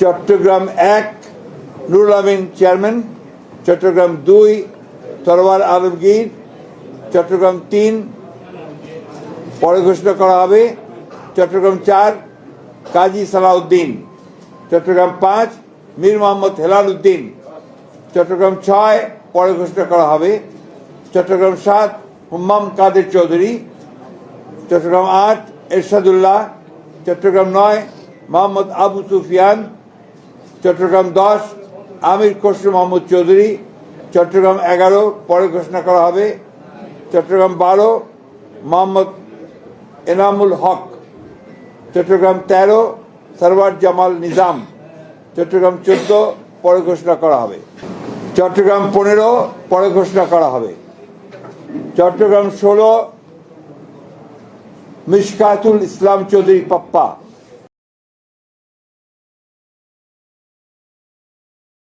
চট্টগ্রাম এক, নুরুল আমিন চেয়ারম্যান, চট্টগ্রাম দুই, তরওয়ার আলমগীর, চট্টগ্রাম তিন, পরে ঘোষণা করা হবে, চট্টগ্রাম চার, কাজী সালাউদ্দিন, চট্টগ্রাম পাঁচ, মীর মোহাম্মদ হেলাল উদ্দিন চট্টগ্রাম ছয়, পরে ঘোষণা করা হবে, চট্টগ্রাম সাত, হুম্মাম কাদের চৌধুরী, চট্টগ্রাম আট, এরশাদুল্লাহ, চট্টগ্রাম নয়, মোহাম্মদ আবু সুফিয়ান চট্টগ্রাম দশ, আমির খসরু মোহাম্মদ চৌধুরী, চট্টগ্রাম এগারো, পরে ঘোষণা করা হবে। চট্টগ্রাম বারো, মোহাম্মদ এনামুল হক। চট্টগ্রাম তেরো, সরওয়ার জামাল নিজাম। চট্টগ্রাম চোদ্দ, পরে ঘোষণা করা হবে। চট্টগ্রাম পনেরো, পরে ঘোষণা করা হবে। চট্টগ্রাম ষোলো, মিশকাতুল ইসলাম চৌধুরী পাপ্পা।